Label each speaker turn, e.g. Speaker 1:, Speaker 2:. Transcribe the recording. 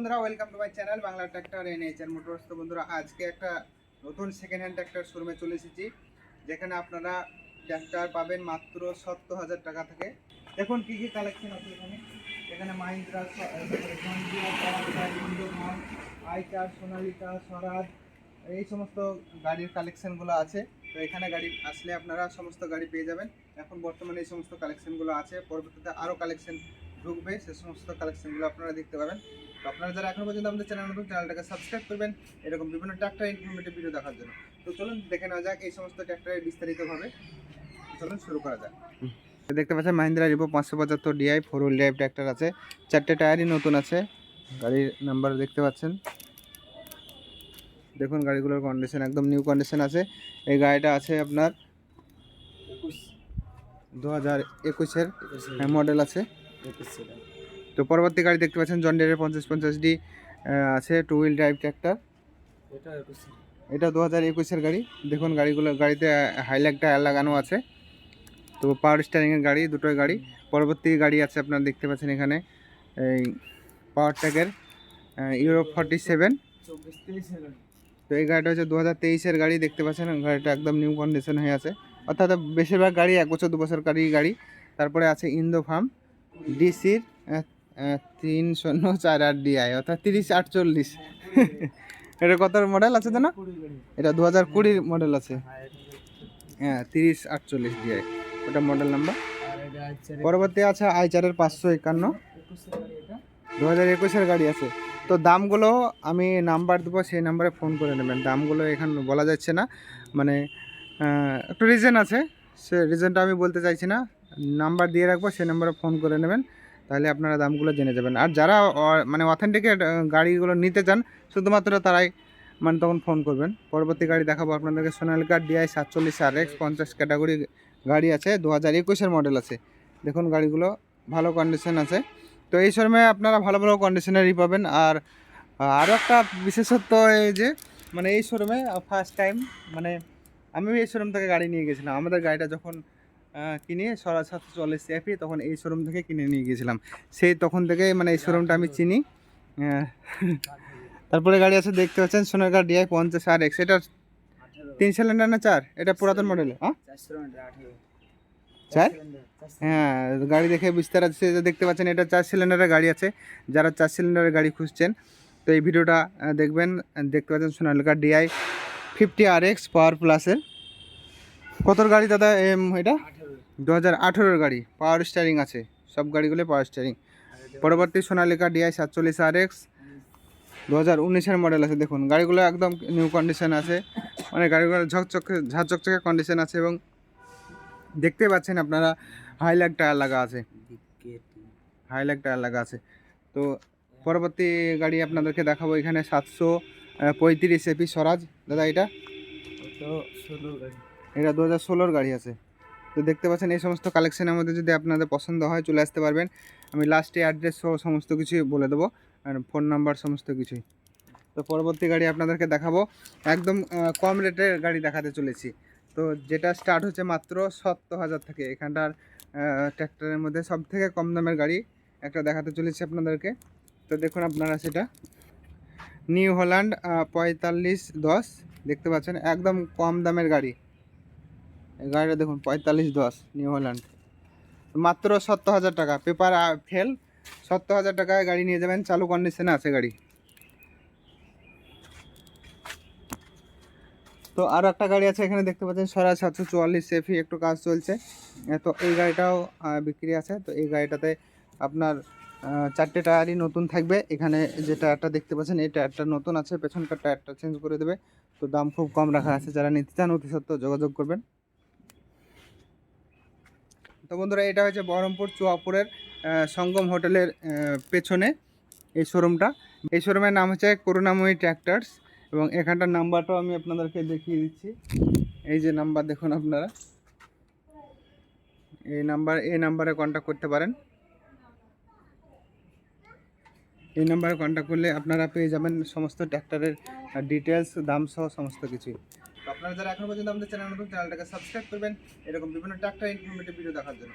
Speaker 1: বন্ধুরা welcome to my channel Bangla tractor N HR motors তো বন্ধুরা, আজকে একটা নতুন সেকেন্ড হ্যান্ড ট্র্যাক্টর শোরুমে চলে এসেছি, যেখানে আপনারা ট্র্যাক্টর পাবেন মাত্র সত্তর হাজার টাকা থেকে। দেখুন, কী কী কালেকশন আছে এখানে। এখানে মাহিন্দ্রা, আইচার, সোনালিকা, স্বরাজ, এই সমস্ত গাড়ির কালেকশনগুলো আছে। তো এখানে গাড়ি আসলে আপনারা সমস্ত গাড়ি পেয়ে যাবেন। এখন বর্তমানে এই সমস্ত কালেকশনগুলো আছে। পরবর্তীতে আরও কালেকশন ঢুকবে সে সমস্ত কালেকশনগুলো আপনারা দেখতে পাবেন। তো আপনারা যারা এখন পর্যন্ত আমাদের চ্যানেল নতুন চ্যানেলটাকে সাবস্ক্রাইব করবেন। এরকম বিভিন্ন ট্র্যাক্টর ইনফরমেটিভ ভিডিও দেখার জন্য। তো চলুন দেখে নেওয়া যাক এই সমস্ত ট্র্যাক্টরের বিস্তারিতভাবে। চলুন শুরু করা যাক। দেখতে পাচ্ছেন মাহিন্দ্রা রিভো পাঁচশো পঁচাত্তর DI four wheel drive tractor আছে। চারটে টায়ারই নতুন আছে। গাড়ির নাম্বার দেখতে পাচ্ছেন। দেখুন গাড়িগুলোর কন্ডিশন একদম নিউ কন্ডিশন আছে। এই গাড়িটা আছে আপনার দু হাজার একুশের মডেল আছে। তো পরবর্তী গাড়ি দেখতে পাচ্ছেন জন ডিয়ারের পঞ্চাশ পঞ্চাশ ডি আছে টু হুইল ড্রাইভ ট্র্যাক্টর এটা দু হাজার একুশের গাড়ি। দেখুন গাড়িগুলো গাড়িতে হাইলাইট টায়ার লাগানো আছে। তো পাওয়ার স্টারিংয়ের গাড়ি দুটোই গাড়ি। পরবর্তী গাড়ি আছে আপনারা দেখতে পাচ্ছেন এখানে এই পাওয়ার ট্যাগের ইউরো ফর্টি সেভেন তো এই গাড়িটা হচ্ছে দু হাজার তেইশের গাড়ি দেখতে পাচ্ছেন গাড়িটা একদম নিউ কন্ডিশন হয়ে আছে। অর্থাৎ বেশিরভাগ গাড়ি এক বছর দু বছর গাড়ি গাড়ি। তারপরে আছে ইন্দো ফার্ম ডিসির তিন শূন্য চার আট ডিআই, অর্থাৎ তিরিশ আটচল্লিশ। এটা কত মডেল আছে তো না এটা দু হাজার কুড়ির মডেল আছে। হ্যাঁ তিরিশ আটচল্লিশ ডিআই। ওটা মডেল নাম্বার পরবর্তী আছে আইচারের পাঁচশো একান্ন। দু হাজার একুশের গাড়ি আছে। তো দামগুলো আমি নাম্বার দেবো, সেই নাম্বারে ফোন করে নেবেন। দামগুলো এখানে বলা যাচ্ছে না। মানে একটু রিজন আছে। সে রিজনটা আমি বলতে চাইছি না। নাম্বার দিয়ে রাখব সেই নাম্বারে ফোন করে নেবেন, তাহলে আপনারা দামগুলো জেনে যাবেন। আর যারা মানে অথেন্টিকের গাড়িগুলো নিতে চান, শুধুমাত্র তারাই মানে তখন ফোন করবেন। পরবর্তী গাড়ি দেখাবো আপনাদেরকে সোনালিকা ডিআই সাতচল্লিশ আর এক্স পঞ্চাশ ক্যাটাগরি গাড়ি আছে দু হাজার একুশের মডেল আছে। দেখুন গাড়িগুলো, ভালো কন্ডিশন আছে। তো এই শোরুমে আপনারা ভালো ভালো কন্ডিশনারই পাবেন। আর, আরও একটা বিশেষত্ব এই যে মানে এই শোরুমে ফার্স্ট টাইম মানে আমি এই শোরুম থেকে গাড়ি নিয়ে গেছিলাম। আমাদের গাড়িটা যখন কিনে সরা সাতশো চল্লিশ এফি তখন এই শোরুম থেকে কিনে নিয়ে গিয়েছিলাম। সেই তখন থেকে মানে এই শোরুমটা আমি চিনি। তারপরে গাড়ি আছে দেখতে পাচ্ছেন সোনারগাঁ ডিআই পঞ্চাশ আর এক্স এটা তিন সিলিন্ডার না চার? এটা পুরাতন মডেল হ্যাঁ? চার হ্যাঁ গাড়ি দেখে বিস্তার আছে দেখতে পাচ্ছেন এটা চার সিলিন্ডারের গাড়ি আছে। যারা চার সিলিন্ডারের গাড়ি খুঁজছেন তো এই ভিডিওটা দেখবেন দেখতে পাচ্ছেন Sonalika DI fifty R X power প্লাসের কতর গাড়ি দাদা এম, এটা? দু হাজার আঠেরোর গাড়ি পাওয়ার স্টারিং আছে। সব গাড়িগুলো পাওয়ার স্টারিং পরবর্তী সোনালিকা ডিআই সাতচল্লিশ আর এক্স দু হাজার উনিশের মডেল আছে। দেখুন গাড়িগুলো একদম নিউ কন্ডিশন আছে। মানে গাড়িগুলো ঝকচকে ঝাঁচকচকে কন্ডিশন আছে এবং দেখতে পাচ্ছেন আপনারা হাইলাইট টায়ার লাগা আছে। হাইলাইট টায়ার লাগা আছে। তো পরবর্তী গাড়ি আপনাদেরকে দেখাবো এখানে সাতশো পঁয়ত্রিশ এপি স্বরাজ। দাদা এটা? এটা দু হাজার ষোলোর গাড়ি আছে। তো দেখতে পাচ্ছেন, এই সমস্ত কালেকশানের মধ্যে যদি আপনাদের পছন্দ হয়, চলে আসতে পারবেন। আমি লাস্টে অ্যাড্রেস সহ সমস্ত কিছুই বলে দেবো, আর ফোন নাম্বার সমস্ত কিছুই। তো পরবর্তী গাড়ি আপনাদেরকে দেখাবো। একদম কম রেটের গাড়ি দেখাতে চলেছি। তো যেটা স্টার্ট হচ্ছে মাত্র সত্তর হাজার থেকে। এখানটার ট্র্যাক্টরের মধ্যে সব থেকে কম দামের গাড়ি একটা দেখাতে চলেছি আপনাদেরকে। তো দেখুন আপনারা সেটা। নিউ হল্যান্ড পঁয়তাল্লিশ দশ। দেখতে পাচ্ছেন, একদম কম দামের গাড়ি। এই গাড়িটা দেখুন, পঁয়তাল্লিশ দশ নিউ হল্যান্ড মাত্র সত্তর হাজার টাকা। Paper fail. সত্তর হাজার টাকায় গাড়ি নিয়ে যাবেন, চালু কন্ডিশনে আছে গাড়ি। তো আরও একটা গাড়ি আছে, এখানে দেখতে পাচ্ছেন সরা সাতশো চুয়াল্লিশ সেফি একটু কাজ চলছে। তো এই গাড়িটাও বিক্রি আছে। তো এই গাড়িটাতে আপনার চারটে টায়ারই নতুন থাকবে। এখানে যে টায়ারটা দেখতে পাচ্ছেন, এই টায়ারটা নতুন আছে, পেছনকার টায়ারটা চেঞ্জ করে দেবে। তো দাম খুব কম রাখা আছে। যারা নিতে চান, অতি সত্ত্বেও যোগাযোগ করবেন। তো বন্ধুরা, এটা হচ্ছে বহরমপুর চুয়াপুরের সঙ্গম হোটেলের পেছনে এই শোরুমটা। এই শোরুমের নাম হচ্ছে করুণাময়ী ট্র্যাক্টার্স এবং এখানটার নাম্বারটাও আমি আপনাদেরকে দেখিয়ে দিচ্ছি। এই যে নাম্বার দেখুন আপনারা। এই নাম্বার, এই নাম্বারে কন্ট্যাক্ট করতে পারেন। এই নাম্বারে কন্ট্যাক্ট করলে আপনারা পেয়ে যাবেন সমস্ত ট্র্যাক্টরের ডিটেলস দাম সহ সমস্ত কিছুই। আপনারা যারা এখনও পর্যন্ত আমাদের চ্যানেল নতুন, চ্যানেলটাকে সাবস্ক্রাইব করবেন। এরকম বিভিন্ন ট্রাক্টর ইনফরমেটিভ ভিডিও দেখার জন্য।